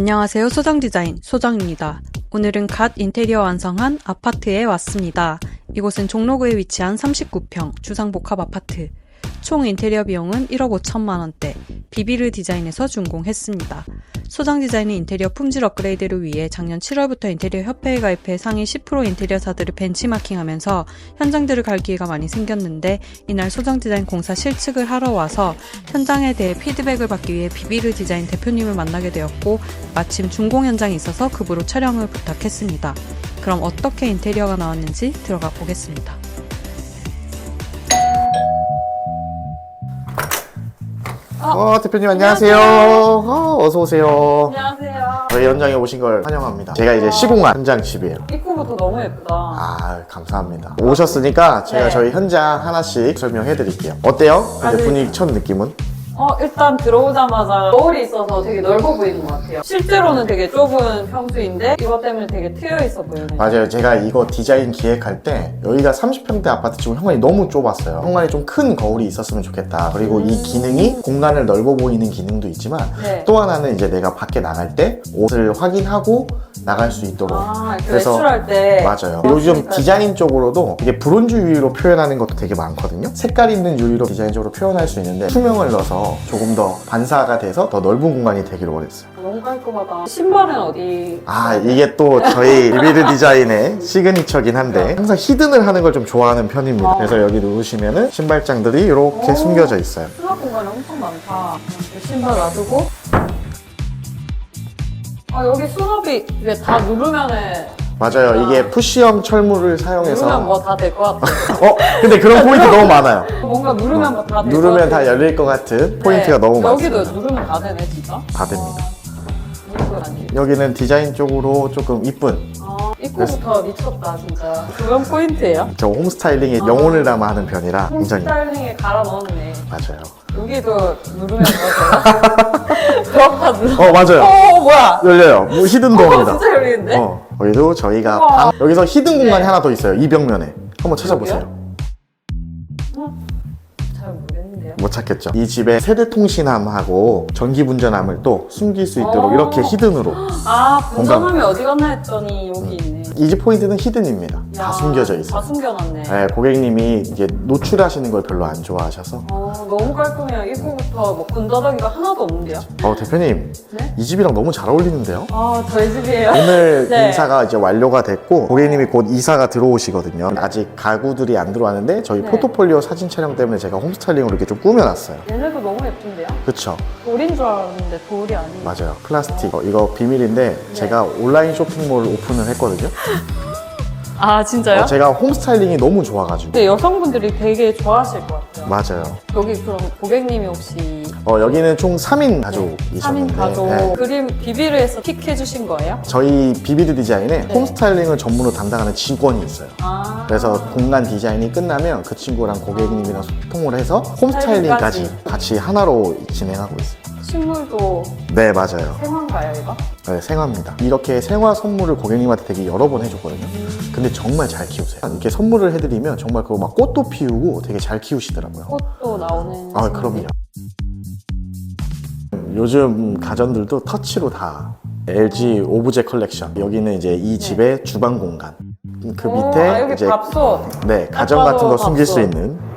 안녕하세요. 소정 디자인 소정입니다. 오늘은 갓 인테리어 완성한 아파트에 왔습니다. 이곳은 종로구에 위치한 39평 주상복합 아파트. 총 인테리어 비용은 1억 5천만 원대. 비비르 디자인에서 준공했습니다. 소장 디자인은 인테리어 품질 업그레이드를 위해 작년 7월부터 인테리어 협회에 가입해 상위 10% 인테리어사들을 벤치마킹하면서 현장들을 갈 기회가 많이 생겼는데 이날 소장 디자인 공사 실측을 하러 와서 현장에 대해 피드백을 받기 위해 비비르 디자인 대표님을 만나게 되었고 마침 준공 현장이 있어서 급으로 촬영을 부탁했습니다. 그럼 어떻게 인테리어가 나왔는지 들어가 보겠습니다. 어, 대표님 안녕하세요. 어, 어서 오세요. 안녕하세요. 저희 현장에 오신 걸 환영합니다. 제가 이제 시공한 현장 집이에요. 입구부터 너무 예쁘다. 아, 감사합니다. 오셨으니까 제가 네. 저희 현장 하나씩 설명해 드릴게요. 어때요? 네. 분위기 첫 느낌은? 어, 일단 들어오자마자 거울이 있어서 되게 넓어 보이는 것 같아요. 실제로는 되게 좁은 평수인데 이것 때문에 되게 트여 있어 보이는. 맞아요. 제가 이거 디자인 기획할 때 여기가 30평대 아파트 치고 현관이 너무 좁았어요. 현관에 좀 큰 거울이 있었으면 좋겠다. 그리고 이 기능이 공간을 넓어 보이는 기능도 있지만 네. 또 하나는 이제 내가 밖에 나갈 때 옷을 확인하고 나갈 수 있도록 아, 이렇게 그래서- 외출할 때. 맞아요. 어, 요즘 그러니까. 디자인 쪽으로도 이게 브론즈 유리로 표현하는 것도 되게 많거든요. 색깔 있는 유리로 디자인적으로 표현할 수 있는데 투명을 넣어서 조금 더 반사가 돼서 더 넓은 공간이 되기를 원했어요. 너무 깔끔하다. 신발은 어디? 아 이게 또 저희 리비드 디자인의 시그니처긴 한데 항상 히든을 하는 걸 좀 좋아하는 편입니다. 어. 그래서 여기 누우시면은 신발장들이 이렇게 오. 숨겨져 있어요. 수납 공간이 엄청 많다. 신발 놔두고. 아, 여기 수납이 이게 다 누르면은, 맞아요. 이게 푸시형 철물을 누르면 사용해서 뭐 다 될 것 같아. 어 근데 그런 포인트 너무 많아요. 뭔가 누르면 뭐 다될것 같아. 누르면 다 열릴 것 같은 포인트가 네. 너무 여기도 많습니다. 누르면 다 되네, 진짜. 다 됩니다. 여기는 디자인 쪽으로 조금 이쁜 아, 입구부터 미쳤다, 진짜. 그런 포인트예요? 저 홈스타일링에 영혼을 담아 하는 편이라 굉장히 홈스타일링에 갈아 넣었네. 맞아요. 여기도 누르면 뭐죠? 들어가 눌러. 어 맞아요. 어, 뭐야? 열려요. 뭐 히든 어, 도어입니다. 진짜 열리는데? 어 여기도 저희가 우와. 방 여기서 히든 공간이 네. 하나 더 있어요. 이 벽면에 한번 찾아보세요. 잘 모르겠는데요. 못 찾겠죠. 이 집에 세대통신함하고 전기분전함을 또 숨길 수 있도록 어. 이렇게 히든으로 아, 분전함이 어디 갔나 했더니 여기 있네. 이집 포인트는 히든입니다. 다 야, 숨겨져 다 있어요. 숨겨놨네. 네, 고객님이 이게 노출하시는 걸 별로 안 좋아하셔서 어, 너무 깔끔해요. 입구부터 뭐 군더더기가 하나도 없는데요? 어 대표님 네? 이 집이랑 너무 잘 어울리는데요? 아, 저희 집이에요. 오늘 네. 인사가 이제 완료가 됐고 고객님이 곧 이사가 들어오시거든요. 아직 가구들이 안 들어왔는데 저희 네. 포트폴리오 사진 촬영 때문에 제가 홈스타일링으로 이렇게 좀 꾸며놨어요. 얘네도 너무 예쁜데요? 그쵸? 돌인 줄 알았는데 돌이 아니에요. 맞아요. 플라스틱. 어, 이거 비밀인데 제가 온라인 쇼핑몰 오픈을 했거든요. 아, 진짜요? 어, 제가 홈스타일링이 너무 좋아가지고. 근데 여성분들이 되게 좋아하실 것 같아요. 맞아요. 여기 그럼 고객님이 혹시 어, 여기는 총 3인 3인 가족이셨는데 가족 네. 그림 비비르에서 픽해 주신 거예요? 저희 비비드 디자인에 네. 홈스타일링을 전문으로 담당하는 직원이 있어요. 아, 그래서 공간 디자인이 끝나면 그 친구랑 고객님이랑 소통을 해서 홈스타일링까지 스타일링까지. 같이 하나로 진행하고 있어요. 식물도 네, 맞아요. 생화인가요, 이거? 네, 생화입니다. 이렇게 생화 선물을 고객님한테 되게 여러 번 해줬거든요. 음. 근데 정말 잘 키우세요. 이렇게 선물을 해드리면 정말 그거 막 꽃도 피우고 되게 잘 키우시더라고요. 꽃도 나오는. 아. 그럼요. 요즘 가전들도 터치로 다 LG 오브제 컬렉션. 여기는 이제 이 집의 주방 공간. 그 네. 오, 밑에 아, 여기 이제 밥솥. 네 가전 같은 거 숨길 수. 있는.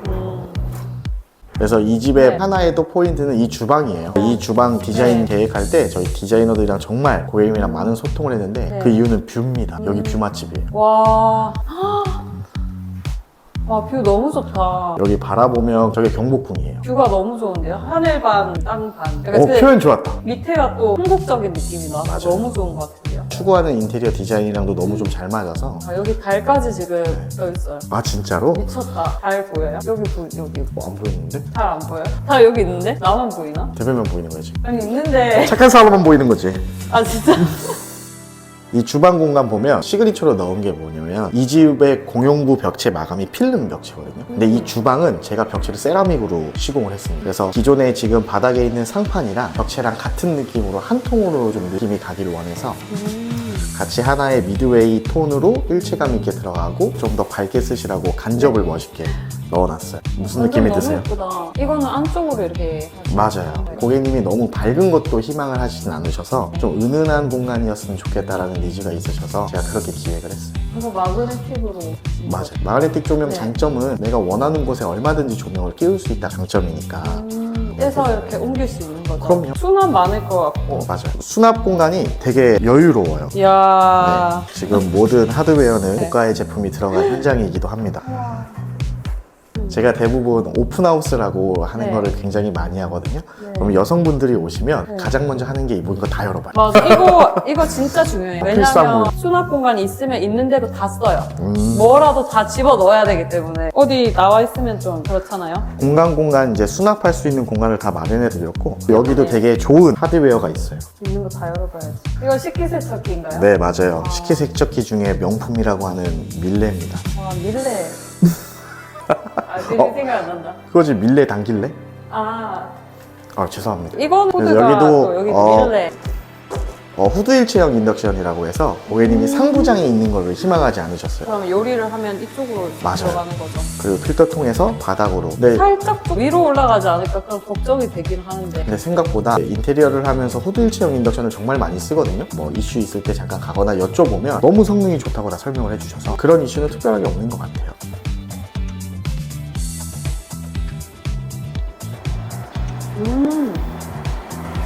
음, 그래서 이 집의 네. 하나의 또 포인트는 이 주방이에요. 이 주방 디자인 네. 계획할 때 저희 디자이너들이랑 정말 고객님이랑 많은 소통을 했는데 네. 그 이유는 뷰입니다. 여기 음. 뷰 맛집이에요. 와. 와, 뷰 너무 좋다. 여기 바라보면 저게 경복궁이에요. 뷰가 너무 좋은데요? 하늘 반, 땅 반. 오 약간 그 표현 좋았다. 밑에가 또 한국적인 느낌이 나서. 너무 좋은 것 같은데요? 추구하는 인테리어 디자인이랑도 너무 좀 잘 맞아서 아, 여기 달까지 지금 떠 있어요. 아 진짜로? 미쳤다. 달 보여요? 여기 보, 여기. 어, 안 보이는데? 달안 보여요? 달 여기 있는데? 나만 보이나? 대표면 보이는 거지. 아니, 있는데. 착한 사람만 보이는 거지. 아, 진짜? 이 주방 공간 보면 시그니처로 넣은 게 뭐냐면 이 집의 공용부 벽체 마감이 필름 벽체거든요. 근데 이 주방은 제가 벽체를 세라믹으로 시공을 했습니다. 그래서 기존에 지금 바닥에 있는 상판이랑 벽체랑 같은 느낌으로 한 통으로 좀 느낌이 가기를 원해서 음. 같이 하나의 미드웨이 톤으로 일체감 있게 들어가고 좀 더 밝게 쓰시라고 간접을 멋있게 넣어놨어요. 무슨 느낌이 드세요? 예쁘다. 이거는 안쪽으로 이렇게 하시는 맞아요. 건가요? 고객님이 너무 밝은 것도 희망을 하시진 않으셔서 좀 은은한 공간이었으면 좋겠다라는 니즈가 있으셔서 제가 그렇게 기획을 했어요. 이거 마그네틱으로. 맞아요. 마그네틱 조명 네. 장점은 내가 원하는 곳에 얼마든지 조명을 끼울 수 있다 장점이니까. 음, 떼서 이렇게 옮길 수 있는 거죠. 그럼요. 수납 많을 것 같고. 맞아요. 수납 공간이 되게 여유로워요. 이야. 네. 지금 모든 하드웨어는 네. 고가의 제품이 들어간 현장이기도 합니다. 제가 대부분 오픈하우스라고 하는 네. 거를 굉장히 많이 하거든요. 네. 그럼 여성분들이 오시면 네. 가장 먼저 하는 게 이분 거다 열어봐요. 맞아. 이거, 이거 진짜 중요해요. 필수한물. 왜냐면 수납 공간이 있으면 있는 대로 다 써요. 음, 뭐라도 다 집어 넣어야 되기 때문에. 어디 나와 있으면 좀 그렇잖아요. 공간 공간 이제 수납할 수 있는 공간을 다 마련해 드렸고 여기도 네. 되게 좋은 하드웨어가 있어요. 있는 거 다 열어봐야지. 이거 식기세척기인가요? 네 맞아요. 식기세척기 중에 명품이라고 하는 밀레입니다. 와, 밀레. 어. 생각 안 난다. 그거지 밀레 당길래? 아, 아 죄송합니다. 이건 그래서 코드가 여기도, 또 여기도 어, 밀레. 어, 후드 일체형 인덕션이라고 해서 고객님이 상부장에 있는 걸 희망하지 않으셨어요. 그러면 요리를 하면 이쪽으로 맞아요. 들어가는 거죠. 그리고 필터 통해서 바닥으로. 네. 살짝 좀 위로 올라가지 않을까 그런 걱정이 되긴 하는데. 근데 생각보다 인테리어를 하면서 후드 일체형 인덕션을 정말 많이 쓰거든요. 뭐 이슈 있을 때 잠깐 가거나 여쭤보면 너무 성능이 좋다고 다 설명을 해주셔서 그런 이슈는 특별하게 없는 것 같아요.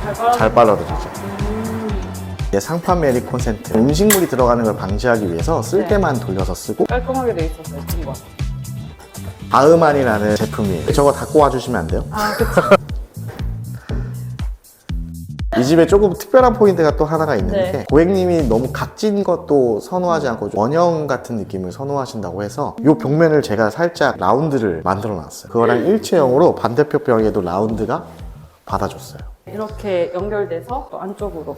잘 빨아. 잘 빨아들이죠. 음. 이게 상판 메리 콘센트. 음식물이 들어가는 걸 방지하기 위해서 쓸 네. 때만 돌려서 쓰고 깔끔하게 돼 있었어요, 친구가. 바흐만이라는 제품이에요. 저거 갖고 와주시면 안 돼요? 아, 그쵸. 이 집에 조금 특별한 포인트가 또 하나가 있는데 네. 고객님이 너무 각진 것도 선호하지 않고 좀 원형 같은 느낌을 선호하신다고 해서 이 벽면을 제가 살짝 라운드를 만들어 놨어요. 그거랑 일체형으로 반대쪽 벽에도 라운드가 받아줬어요. 이렇게 연결돼서 또 안쪽으로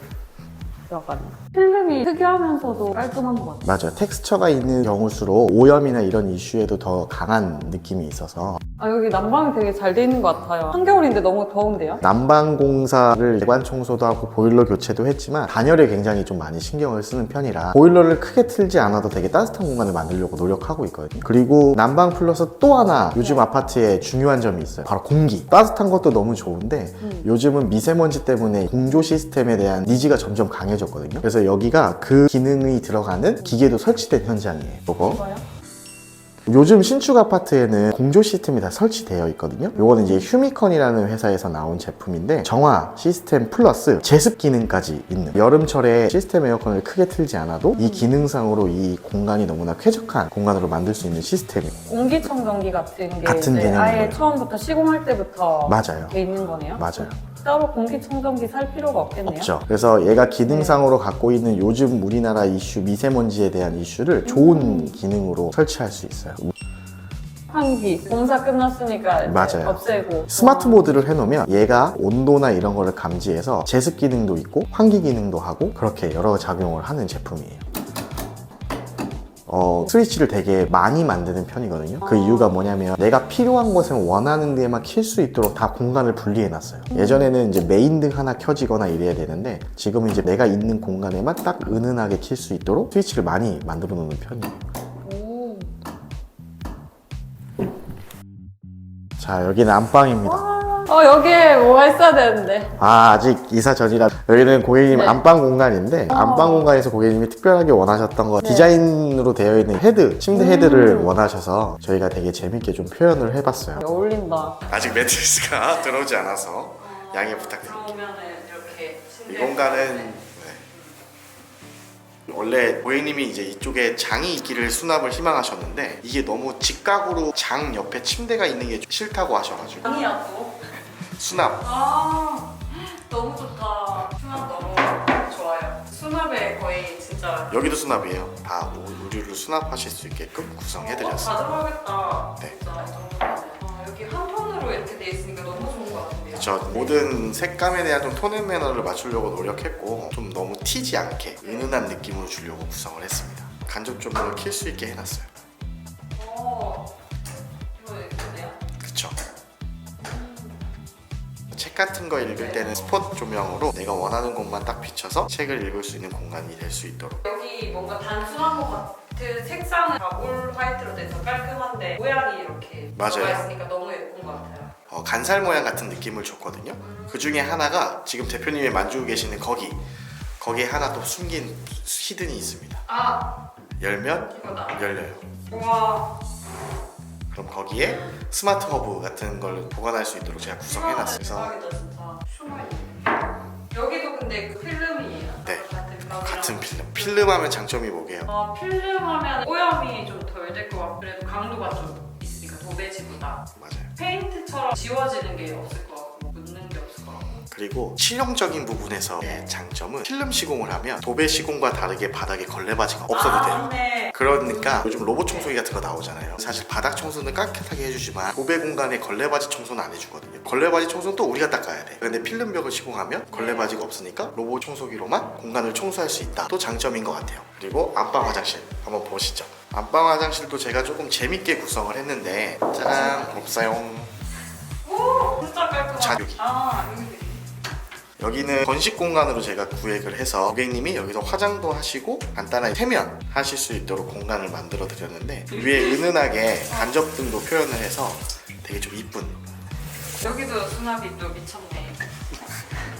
들어가는. 필름이 특이하면서도 깔끔한 것 같아요. 맞아요. 텍스처가 있는 경우수록 오염이나 이런 이슈에도 더 강한 느낌이 있어서 아, 여기 난방이 되게 잘 돼 있는 것 같아요. 한겨울인데 너무 더운데요? 난방 공사를 배관 청소도 하고 보일러 교체도 했지만 단열에 굉장히 좀 많이 신경을 쓰는 편이라 보일러를 크게 틀지 않아도 되게 따뜻한 공간을 만들려고 노력하고 있거든요. 그리고 난방 플러스 또 하나 요즘 아파트에 중요한 점이 있어요. 바로 공기. 따뜻한 것도 너무 좋은데 음. 요즘은 미세먼지 때문에 공조 시스템에 대한 니즈가 점점 강해졌거든요. 그래서 여기가 그 기능이 들어가는 기계도 설치된 현장이에요. 이거? 요즘 신축 아파트에는 공조 시스템이 다 설치되어 있거든요. 요거는 이제 휴미컨이라는 회사에서 나온 제품인데 정화 시스템 플러스 제습 기능까지 있는 여름철에 시스템 에어컨을 크게 틀지 않아도 이 기능상으로 이 공간이 너무나 쾌적한 공간으로 만들 수 있는 시스템이에요. 공기청정기 같은 게 같은 이제 개념인 아예. 처음부터 시공할 때부터 맞아요. 돼 있는 거네요? 맞아요. 따로 공기청정기 살 필요가 없겠네요? 없죠. 그래서 얘가 기능상으로 갖고 있는 요즘 우리나라 이슈 미세먼지에 대한 이슈를 좋은 기능으로 설치할 수 있어요. 환기, 공사 끝났으니까 이제 맞아요. 없애고 스마트 모드를 해놓으면 얘가 온도나 이런 거를 감지해서 제습 기능도 있고 환기 기능도 하고 그렇게 여러 작용을 하는 제품이에요. 어, 스위치를 되게 많이 만드는 편이거든요. 그 이유가 뭐냐면 내가 필요한 곳에 원하는 데에만 킬 수 있도록 다 공간을 분리해 놨어요. 예전에는 이제 메인 등 하나 켜지거나 이래야 되는데 지금은 이제 내가 있는 공간에만 딱 은은하게 킬 수 있도록 스위치를 많이 만들어 놓는 편이에요. 오. 자, 여기는 안방입니다. 어 여기에 뭐가 있어야 되는데 아, 아직 이사 전이라 여기는 고객님 네. 안방 공간인데 안방 공간에서 고객님이 특별하게 원하셨던 거 네. 디자인으로 되어 있는 헤드, 침대 헤드를 음. 원하셔서 저희가 되게 재밌게 좀 표현을 해봤어요. 어울린다 아직 매트리스가 들어오지 않아서 양해 부탁드립니다. 그러면은 이렇게 이 공간은 네. 원래 고객님이 이제 이쪽에 장이 있기를 수납을 희망하셨는데 이게 너무 직각으로 장 옆에 침대가 있는 게 싫다고 하셔가지고 또 수납 아 너무 좋다 수납 너무 좋아요 수납에 거의 진짜 여기도 수납이에요. 다 우- 우류를 수납하실 수 있게끔 구성해드렸어요. 가져가겠다 네. 진짜 이 정도면 아, 여기 한 톤으로 이렇게 돼 있으니까 너무 좋은 것 같은데요 저 모든 색감에 대한 좀 톤앤 매너를 맞추려고 노력했고 좀 너무 튀지 않게 은은한 느낌으로 주려고 구성을 했습니다. 간접 조명을 킬수 있게 해놨어요. 그쵸? 같은 거 읽을 때는 스폿 조명으로 내가 원하는 곳만 딱 비춰서 책을 읽을 수 있는 공간이 될 수 있도록 여기 뭔가 단순한 것 같은 색상은 다올 화이트로 돼서 깔끔한데 모양이 이렇게 맞아요. 들어가 있으니까 너무 예쁜 것 같아요. 어, 간살 모양 같은 느낌을 줬거든요. 그 중에 하나가 지금 대표님이 만지고 계시는 거기 거기에 하나 또 숨긴 히든이 있습니다. 아 열면 이거다. 열려요. 와 그럼 거기에 스마트 허브 같은 걸 보관할 수 있도록 제가 구성해놨어요. 그래서 대박이다 진짜. 숨어있네. 여기도 근데 그 필름이에요. 네. 같은. 같은 필름. 필름 하면 장점이 뭐게요? 어, 필름 하면 오염이 좀 덜 될 것 같고 그래도 강도가 좀 있으니까 도배지보다 맞아요. 페인트처럼 지워지는 게 없을 것 같고 묻는 게 없을 것 같고 그리고 실용적인 부분에서의 장점은 필름 시공을 하면 도배 시공과 다르게 바닥에 걸레바지가 없어도 아, 돼요. 맞네. 그러니까 요즘 로봇 청소기 같은 거 나오잖아요. 사실 바닥 청소는 깨끗하게 해주지만 도배 공간에 걸레바지 청소는 안 해주거든요. 걸레바지 청소는 또 우리가 닦아야 돼. 근데 필름벽을 시공하면 걸레바지가 없으니까 로봇 청소기로만 공간을 청소할 수 있다. 또 장점인 것 같아요. 그리고 안방 화장실 한번 보시죠. 안방 화장실도 제가 조금 재밌게 구성을 했는데 짜잔 없어요. 오 진짜 깔끔하다. 자, 여기. 아 여기. 여기는 건식 공간으로 제가 구획을 해서 고객님이 여기서 화장도 하시고 간단하게 세면 하실 수 있도록 공간을 만들어 드렸는데 위에 은은하게 간접 등도 표현을 해서 되게 좀 이쁜. 여기도 수납이 또 미쳤네.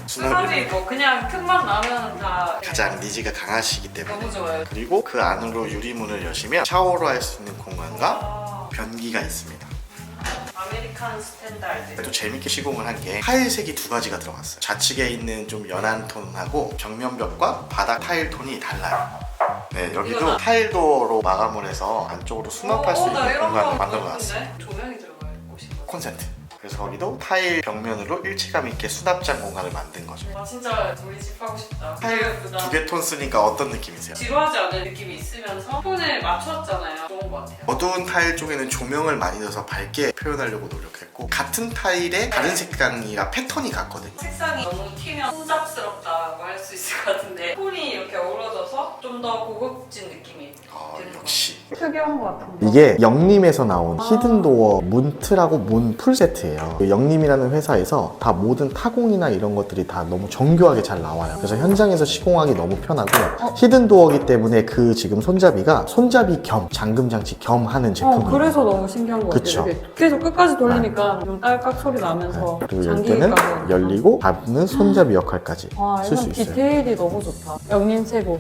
수납이 뭐 그냥 틈만 나면 다 가장 니즈가 강하시기 때문에. 너무 좋아요. 그리고 그 안으로 유리문을 여시면 샤워를 할수 있는 공간과 아, 변기가 있습니다 아메리칸 스탠다드. 또 재밌게 시공을 한 게 타일색이 두 가지가 들어갔어요 좌측에 있는 좀 연한 톤하고 벽면벽과 바닥 타일 톤이 달라요 네 여기도 이거다. 타일도어로 마감을 해서 안쪽으로 수납할 수 어, 나 있는 공간을 거 만들어 놨어요? 조명이 들어가요 곳이. 콘센트 그래서 거기도 타일 벽면으로 일체감 있게 수납장 공간을 만든 거죠 아 진짜 우리 집 하고 싶다. 타일 되게 예쁘다. 두 개 톤 쓰니까 어떤 느낌이세요? 지루하지 않은 느낌이 있으면서 톤을 맞췄잖아요. 좋은 것 같아요. 어두운 타일 쪽에는 조명을 많이 넣어서 밝게 표현하려고 노력했고 같은 타일에 다른 색감이라 패턴이 같거든요 색상이 너무 튀면 혼잡스럽다고 할 수 있을 것 같은데 톤이 이렇게 어우러져서 좀 더 고급진 느낌이 어, 드는 것 역시 같아요. 특이한 것 같은데. 이게 영림에서 나온 히든도어 문틀하고 문 풀세트예요. 그 영림이라는 회사에서 다 모든 타공이나 이런 것들이 다 너무 정교하게 잘 나와요. 그래서 현장에서 시공하기 너무 편하고 히든도어기 때문에 그 지금 손잡이가 손잡이 겸 잠금 장치 겸 하는 어, 제품이에요. 그래서 너무 신기한 것 그쵸. 같아요. 이렇게 계속 끝까지 돌리니까 좀 딸깍 소리 나면서 네. 그리고 열 때는 열리고 닫는 손잡이 역할까지 와, 쓸수 이건 있어요. 디테일이 너무 좋다. 영림 최고.